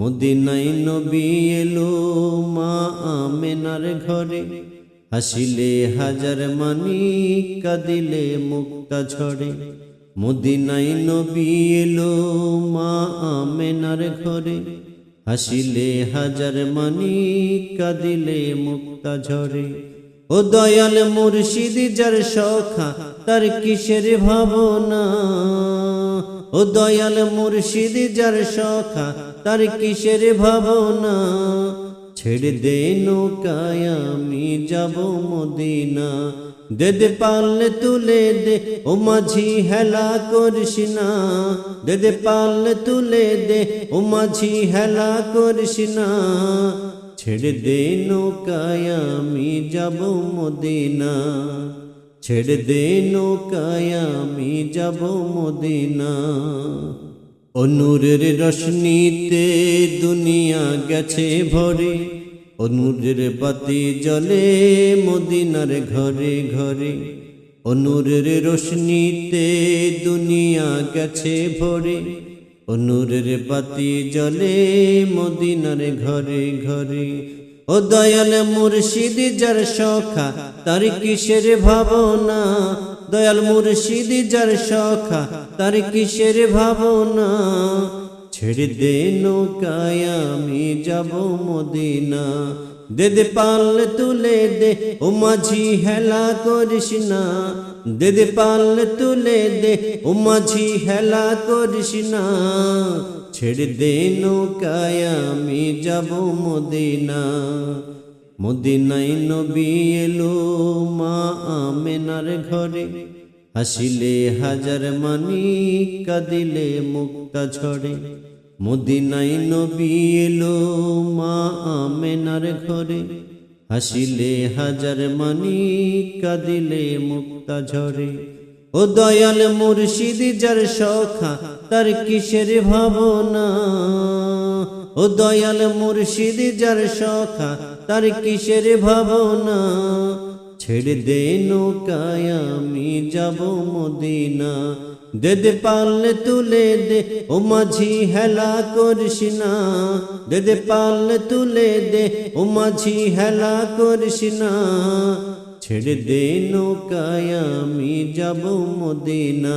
মদিনাই নবী এলো মা আমেনার ঘরে। হাসিলে হাজার মানি কাদিলে মুক্তা ঝরে মদিনাই নবী এলো মা আমেনার ঘরে। হাসিলে হাজার মানি কাদিলে মুক্তা ঝরে ও দয়াল মুর্শিদ যার সখা, তার কিসের ভাবনা? ও দয়াল মুর্শিদ যার সখা, তার কিসের ভাবনা? ছেড়ে দে নৌকায়, আমি যাব মদিনা। দে দে পাল্লে তুলে দে, ও মাঝি হেলা করিস না। দে দে পাল্লে তুলে দে, ও মাঝি হেলা করিস না। ছেড়ে দে নৌকায়, আমি যাব মদিনা। ছেড়ে দে নৌকায় আমি যাব মদিনা। অনুরের রশ্মিতে দুনিয়া গেছে ভরে। অনুরের বাতি জলে মদিনার ঘরে ঘরে। অনুরের রশ্মিতে দুনিয়া গেছে ভরে। অনুরের বাতি জলে মদিনার ঘরে ঘরে। ও দয়াল মুর্শিদ যার সখা, তার কিসের ভাবনা? দয়াল মুর্শিদ যার সখা, তার কিসের ভাবনা? ছেড়ে দে নৌকায়, আমি যাব মদিনা। দে দে পাল তুলে দে, ও মাঝি হেলা করিস না। দে পাল তুলে দে, ও মাঝি হেলা করিস না। ছেড়ে দে নৌকায় আমি যাব মদিনা। মদিনাই নবী এলো মা আমেনার ঘরে। হাসিলে হাজার মানি, কাদিলে মুক্তা ঝরে মদিনাই নবী এলো মা আমেনার ঘরে। হাসিলে হাজার মানি, কাদিলে মুক্তা ঝরে ও দয়াল মুর্শিদ যার সখা তার কিসের ভাবনা? ও দয়াল মুর্শিদ যার সখা, তার কিসের ভাবনা? ছেড়ে দে নৌকায়, আমি যাব মদিনা। দে দে পাল্লে তুলে দে, ও মাঝি হেলা করিস না। দেদে পাল্লে তুলে দে, ও মাঝি হেলা করিস না। ছেড়ে দে নৌকায়, আমি যাব মদিনা।